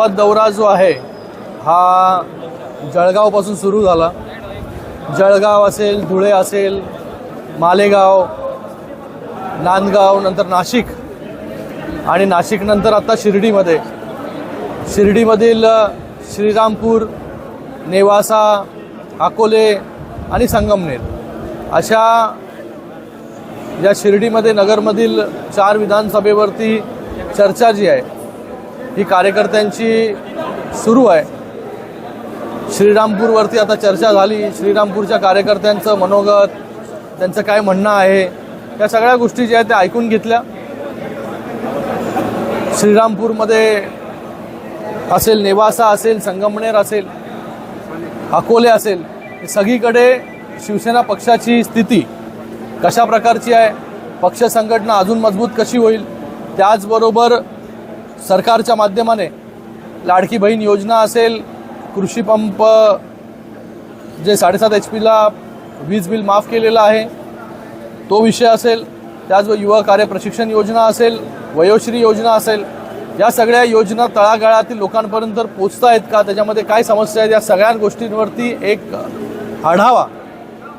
सोबत दौरा जो आहे हा जळगावपासून सुरू झाला. जळगाव असेल धुळे असेल मालेगाव नांदगाव नंतर नाशिक आणि नाशिकनंतर आता शिर्डीमध्ये. शिर्डीमधील श्रीरामपूर नेवासा अकोले आणि संगमनेर अशा या शिर्डीमध्ये नगरमधील चार विधानसभेवरती चर्चा जी आहे ही कार्यकर्त्यांची सुरू आहे. श्रीरामपूरवरती आता चर्चा झाली. श्रीरामपूरच्या कार्यकर्त्यांचं मनोगत त्यांचं काय म्हणणं आहे या सगळ्या गोष्टी ज्या आहेत त्या ऐकून घेतल्या. श्रीरामपूरमध्ये असेल नेवासा असेल संगमनेर असेल अकोले असेल सगळीकडे शिवसेना पक्षाची स्थिती कशा प्रकारची आहे पक्ष संघटना अजून मजबूत कशी होईल त्याचबरोबर सरकारच्या माध्यमाने लाडकी बहीण योजना असेल कृषी पंप जे साडेसात एच पीला वीज बिल माफ केलेलं आहे तो विषय असेल त्याचबरोबर युवा कार्य प्रशिक्षण योजना असेल वयोश्री योजना असेल या सगळ्या योजना तळागाळातील लोकांपर्यंत पोचत आहेत का? त्याच्यामध्ये काय समस्या आहेत? या सगळ्या गोष्टींवरती एक आढावा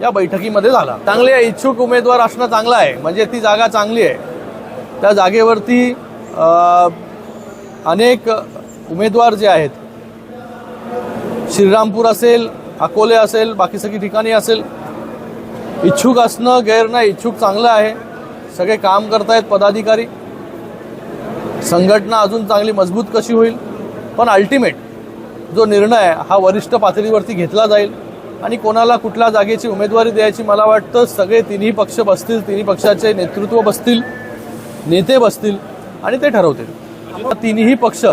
या बैठकीमध्ये झाला. चांगले इच्छुक उमेदवार असणं चांगलं आहे म्हणजे ती जागा चांगली आहे. त्या जागेवरती अनेक उमेदवार जे आहेत श्रीरामपूर असेल अकोले असेल बाकी सगळी ठिकाणी असेल इच्छुक असणं गैर नाही इच्छुक चांगलं आहे. सगळे काम करतायत पदाधिकारी. संघटना अजून चांगली मजबूत कशी होईल? पण अल्टिमेट जो निर्णय हा वरिष्ठ पातळीवरती घेतला जाईल. आणि कोणाला कुठल्या जागेची उमेदवारी द्यायची मला वाटतं सगळे तिन्ही पक्ष बसतील तिन्ही पक्षाचे नेतृत्व बसतील नेते बसतील आणि ते ठरवतील. तिन्ही पक्ष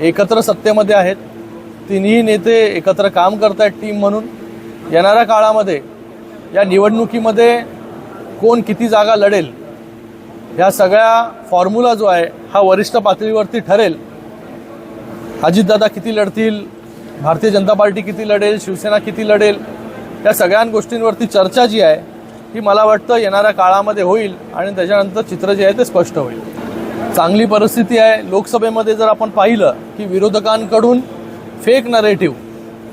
एकत्र सत्तेमध्ये आहेत. तिन्ही नेते एकत्र काम करत आहेत टीम म्हणून. येणाऱ्या काळामध्ये या निवडणुकीमध्ये कोण किती जागा लढेल ह्या सगळ्या फॉर्म्युला जो आहे हा वरिष्ठ पातळीवरती ठरेल. अजितदादा किती लढतील भारतीय जनता पार्टी किती लढेल शिवसेना किती लढेल या सगळ्या गोष्टींवरती चर्चा जी आहे ही मला वाटतं येणाऱ्या काळामध्ये होईल आणि त्याच्यानंतर चित्र जे आहे ते स्पष्ट होईल. चांगली परिस्थिती आहे. लोकसभेमध्ये जर आपण पाहिलं की विरोधकांकडून फेक नरेटिव्ह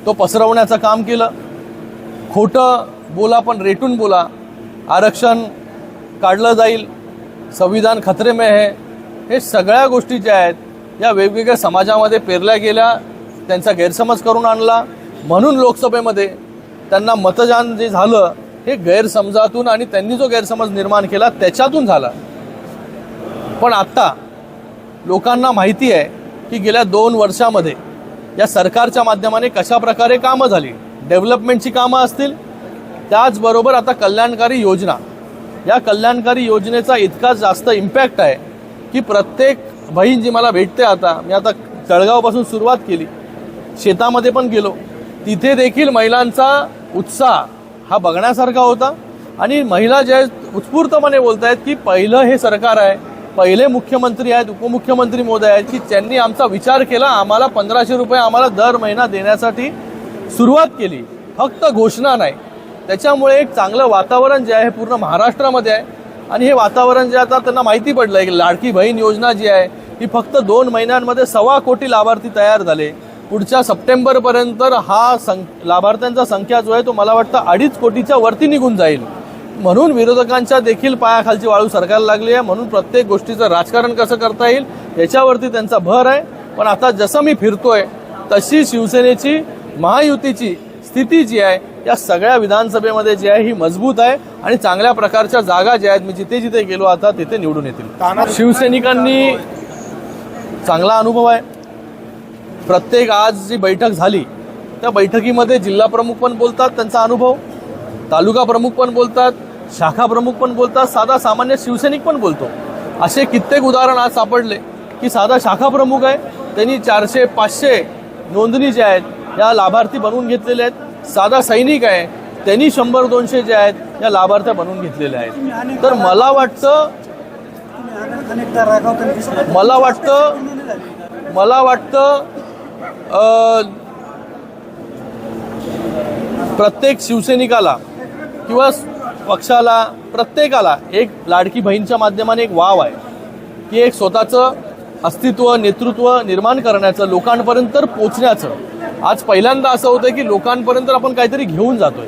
तो पसरवण्याचं काम केलं. खोटं बोला पण रेटून बोला. आरक्षण काढलं जाईल. संविधान खतरेमय आहे. हे सगळ्या गोष्टी ज्या आहेत या वेगवेगळ्या समाजामध्ये पेरल्या गेल्या त्यांचा गैरसमज करून आणला. म्हणून लोकसभेमध्ये त्यांना मतदान जे झालं हे गैरसमजातून आणि त्यांनी जो गैरसमज निर्माण केला त्याच्यातून झाला. पण आत्ता लोकांना माहिती आहे की गेल्या दोन वर्षामध्ये या सरकारच्या माध्यमाने कशा प्रकारे कामं झाली? डेव्हलपमेंटची कामं असतील त्याचबरोबर आता कल्याणकारी योजना. या कल्याणकारी योजनेचा इतका जास्त इम्पॅक्ट आहे की प्रत्येक बहीण जी मला भेटते आता मी आता जळगावपासून सुरुवात केली शेतामध्ये पण गेलो तिथे देखील महिलांचा उत्साह हा बघण्यासारखा होता. आणि महिला ज्या उत्स्फूर्तपणे बोलत आहेत की पहिलं हे सरकार आहे पहिले मुख्यमंत्री आहेत उपमुख्यमंत्री मोदी आहेत की त्यांनी आमचा विचार केला आम्हाला पंधराशे रुपये आम्हाला दर महिना देण्यासाठी सुरुवात केली. फक्त घोषणा नाही. त्याच्यामुळे एक चांगलं वातावरण जे आहे पूर्ण महाराष्ट्रामध्ये आहे. आणि हे वातावरण जे आता त्यांना माहिती पडलं आहे की लाडकी बहीण योजना जी आहे ही फक्त दोन महिन्यांमध्ये सव्वा कोटी लाभार्थी तयार झाले. पुढच्या सप्टेंबरपर्यंत हा सं लाभार्थ्यांचा संख्या जो आहे तो मला वाटतं अडीच कोटीच्या वरती निघून जाईल. म्हणून विरोधकांच्या देखील पायाखालची वाळू सरकारला लागली आहे. म्हणून प्रत्येक गोष्टीचं राजकारण कसं करता येईल याच्यावरती त्यांचा भर आहे. पण आता जसं मी फिरतोय तशी शिवसेनेची महायुतीची स्थिती जी आहे या सगळ्या विधानसभेमध्ये जी आहे ही मजबूत आहे. आणि चांगल्या प्रकारच्या जागा ज्या आहेत मी जिथे जिथे गेलो आता तिथे निवडून येतील. शिवसैनिकांनी चांगला अनुभव आहे. प्रत्येक आज जी बैठक झाली त्या बैठकीमध्ये जिल्हाप्रमुख पण बोलतात त्यांचा अनुभव. तालुका प्रमुख पण बोलतात शाखा प्रमुख पण बोलतात साधा सामान्य शिवसैनिक पण बोलतो. असे कित्येक उदाहरण आज सापडले की साधा शाखा प्रमुख आहे त्यांनी चारशे पाचशे नोंदणी ज्या आहेत या लाभार्थी बनवून घेतलेल्या आहेत. साधा सैनिक आहे त्यांनी शंभर दोनशे जे आहेत या लाभार्थ्या बनवून घेतलेल्या आहेत. तर मला वाटतं मला वाटतं मला वाटतं प्रत्येक शिवसैनिकाला किंवा पक्षाला प्रत्येकाला एक लाडकी बहीणच्या माध्यमाने एक वाव आहे की एक स्वतःचं अस्तित्व नेतृत्व निर्माण करण्याचं लोकांपर्यंत पोचण्याचं. आज पहिल्यांदा असं होतं की लोकांपर्यंत आपण काहीतरी घेऊन जातोय.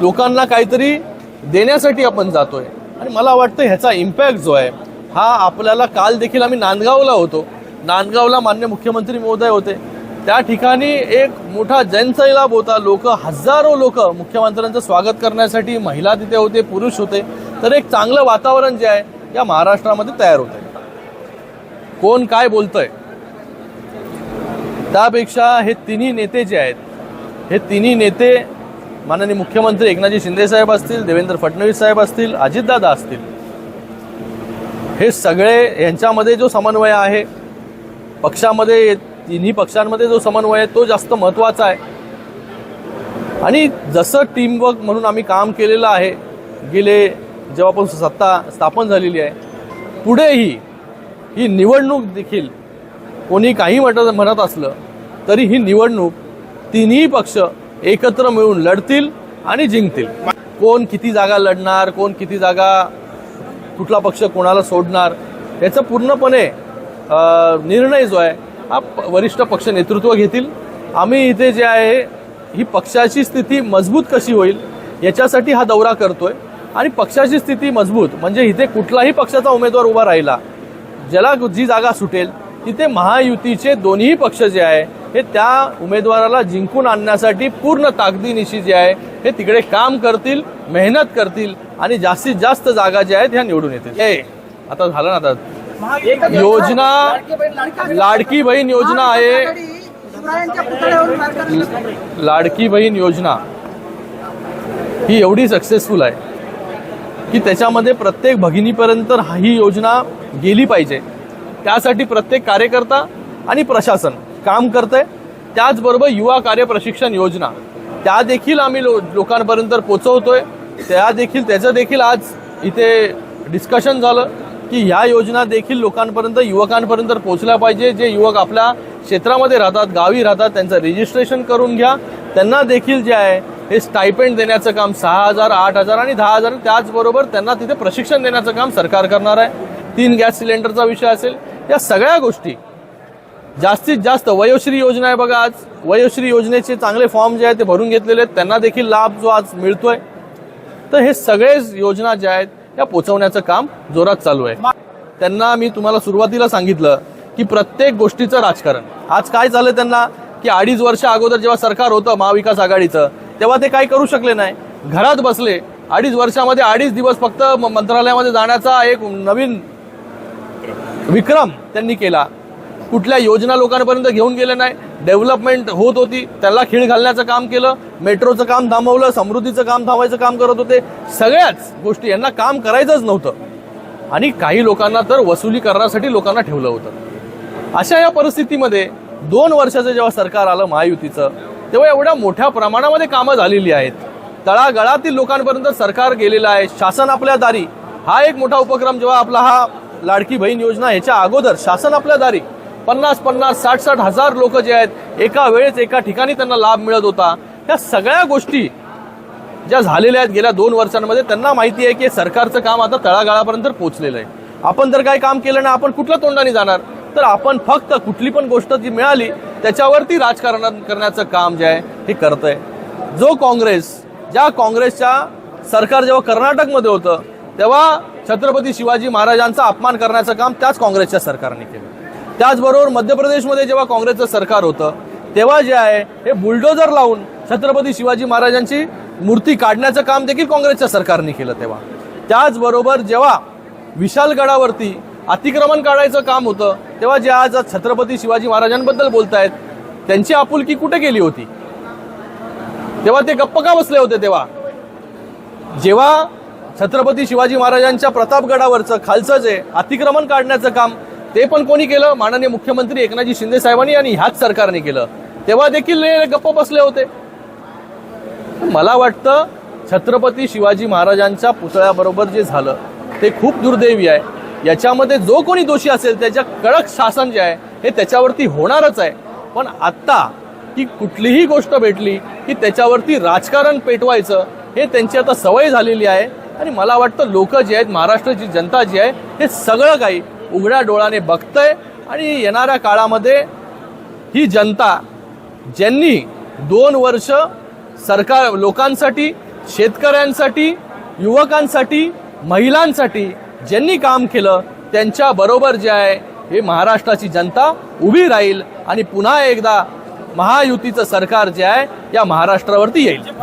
लोकांना काहीतरी देण्यासाठी आपण जातोय. आणि मला वाटतं ह्याचा इम्पॅक्ट जो आहे हा आपल्याला काल देखील आम्ही नांदगावला होतो. नांदगावला मान्य मुख्यमंत्री महोदय होते. त्या ठिकाणी एक मोठा जनसैलाब होता. लोक हजारो लोक मुख्यमंत्र्यांचं स्वागत करण्यासाठी महिला तिथे होते पुरुष होते. तर एक चांगलं वातावरण जे आहे या महाराष्ट्रामध्ये तयार होत आहे कोण काय बोलतंय? त्यापेक्षा हे तिन्ही नेते जे आहेत हे तिन्ही नेते माननीय मुख्यमंत्री एकनाथजी शिंदे साहेब असतील देवेंद्र फडणवीस साहेब असतील अजितदादा असतील. हे सगळे यांच्यामध्ये जो समन्वय आहे पक्षामध्ये तिन्ही पक्षांमध्ये जो समन्वय आहे तो जास्त महत्त्वाचा आहे. आणि जसं टीमवर्क म्हणून आम्ही काम केलेलं आहे गेले जेव्हापासून सत्ता स्थापन झालेली आहे पुढेही ही निवडणूक देखील कोणी काही म्हटत म्हणत असलं तरी ही निवडणूक तिन्ही पक्ष एकत्र मिळून लढतील आणि जिंकतील. कोण किती जागा लढणार कोण किती जागा कुठला पक्ष कोणाला सोडणार याचा पूर्णपणे निर्णय जो आहे वरिष्ठ पक्ष नेतृत्व घेतील. आम्ही इथे जे आहे ही पक्षाची स्थिती मजबूत कशी होईल याच्यासाठी हा दौरा करतोय. आणि पक्षाची स्थिती मजबूत म्हणजे इथे कुठलाही पक्षाचा उमेदवार उभा राहिला ज्याला जी जागा सुटेल तिथे महायुतीचे दोन्ही पक्ष जे आहे हे त्या उमेदवाराला जिंकून आणण्यासाठी पूर्ण ताकदीनिशी जे आहे हे तिकडे काम करतील मेहनत करतील आणि जास्तीत जास्त जागा ज्या आहेत ह्या निवडून येतील. ए आता झालं ना आता योजना लाडकी बहीण योजना आहे. लाडकी बहीण योजना ही एवढी सक्सेसफुल आहे की त्याच्यामध्ये प्रत्येक भगिनीपर्यंत ही योजना गेली पाहिजे. त्यासाठी प्रत्येक कार्यकर्ता आणि प्रशासन काम करतंय. त्याचबरोबर युवा कार्य प्रशिक्षण योजना. त्या देखील आम्ही लो लोकांपर्यंत पोचवतोय. त्या देखील त्याचं देखील आज इथे डिस्कशन झालं. की ह्या योजना देखील लोकांपर्यंत युवकांपर्यंत पोहोचल्या पाहिजे. जे युवक आपल्या क्षेत्रामध्ये राहतात गावी राहतात त्यांचं रजिस्ट्रेशन करून घ्या. त्यांना देखील जे आहे हे स्टायपेंड देण्याचं काम सहा हजार आठ हजार आणि दहा हजार त्याचबरोबर त्यांना तिथे प्रशिक्षण देण्याचं काम सरकार करणार आहे. तीन गॅस सिलेंडरचा विषय असेल या सगळ्या गोष्टी. जास्तीत जास्त वयोश्री योजना आहे बघा आज. वयोश्री योजनेचे चांगले फॉर्म जे आहेत ते भरून घेतलेले आहेत. त्यांना देखील लाभ जो आज मिळतोय. तर हे सगळे योजना ज्या आहेत त्या पोचवण्याचं काम जोरात चालू आहे. त्यांना मी तुम्हाला सुरुवातीला सांगितलं की प्रत्येक गोष्टीचं राजकारण. आज काय झालं त्यांना? की अडीच वर्ष अगोदर जेव्हा सरकार होतं महाविकास आघाडीचं तेव्हा ते काय करू शकले नाही. घरात बसले. अडीच वर्षामध्ये अडीच दिवस फक्त मंत्रालयामध्ये जाण्याचा एक नवीन विक्रम त्यांनी केला. कुठल्या योजना लोकांपर्यंत घेऊन गेले नाही? डेव्हलपमेंट होत होती त्याला खीळ घालण्याचं काम केलं मेट्रोचं काम थांबवलं समृद्धीचं काम थांबवायचं काम करत होते. सगळ्याच गोष्टी यांना काम करायचंच नव्हतं. आणि काही लोकांना तर वसुली करण्यासाठी लोकांना ठेवलं होतं. अशा या परिस्थितीमध्ये दोन वर्षाचं जेव्हा सरकार आलं महायुतीचं तेव्हा एवढ्या मोठ्या प्रमाणामध्ये कामं झालेली आहेत. तळागळातील लोकांपर्यंत सरकार गेलेलं आहे. शासन आपल्या दारी. हा एक मोठा उपक्रम जेव्हा आपला हा लाडकी बहीण योजना ह्याच्या अगोदर शासन आपल्या दारी. पन्नास पन्नास साठ साठ हजार लोक जे आहेत एका वेळेस एका ठिकाणी त्यांना लाभ मिळत होता. ह्या सगळ्या गोष्टी ज्या झालेल्या आहेत गेल्या दोन वर्षांमध्ये त्यांना माहिती आहे की सरकारचं काम आता तळागाळापर्यंत पोहोचलेलं आहे. आपण जर काही काम केलं ना आपण कुठल्या तोंडाने जाणार? तर आपण फक्त कुठली पण गोष्ट जी मिळाली त्याच्यावरती राजकारण करण्याचं काम जे आहे हे करतंय. जो काँग्रेस ज्या काँग्रेसच्या सरकार जेव्हा कर्नाटकमध्ये होतं तेव्हा छत्रपती शिवाजी महाराजांचा अपमान करण्याचं काम त्याच काँग्रेसच्या सरकारने केलं. त्याचबरोबर मध्य प्रदेशमध्ये जेव्हा काँग्रेसचं सरकार होतं तेव्हा जे आहे हे बुलडोजर लावून छत्रपती शिवाजी महाराजांची मूर्ती काढण्याचं काम देखील काँग्रेसच्या सरकारने केलं तेव्हा. त्याचबरोबर जेव्हा विशालगडावरती अतिक्रमण काढायचं काम होतं तेव्हा जे आज आज छत्रपती शिवाजी महाराजांबद्दल बोलतायत त्यांची आपुलकी कुठे गेली होती? तेव्हा ते गप्प का बसले होते तेव्हा? जेव्हा छत्रपती शिवाजी महाराजांच्या प्रतापगडावरचं खालचं जे अतिक्रमण काढण्याचं काम ते पण कोणी केलं? माननीय मुख्यमंत्री एकनाथजी शिंदे साहेबांनी आणि ह्याच सरकारने केलं. तेव्हा देखील गप्प बसले होते. मला वाटतं छत्रपती शिवाजी महाराजांच्या पुतळ्याबरोबर जे झालं ते खूप दुर्दैवी आहे. याच्यामध्ये जो कोणी दोषी असेल त्याच्या कडक शासन जे आहे हे त्याच्यावरती होणारच आहे. पण आत्ता की कुठलीही गोष्ट भेटली की त्याच्यावरती राजकारण पेटवायचं हे त्यांची आता सवय झालेली आहे. आणि मला वाटतं लोक जे आहेत महाराष्ट्राची जनता जी आहे हे सगळं काही उघड्या डोळ्याने बघतंय आणि येणाऱ्या काळामध्ये ही जनता ज्यांनी दोन वर्ष सरकार लोकांसाठी शेतकऱ्यांसाठी युवकांसाठी महिलांसाठी ज्यांनी काम केलं त्यांच्या बरोबर जे आहे हे महाराष्ट्राची जनता उभी राहील आणि पुन्हा एकदा महायुतीचं सरकार जे आहे या महाराष्ट्रावरती येईल.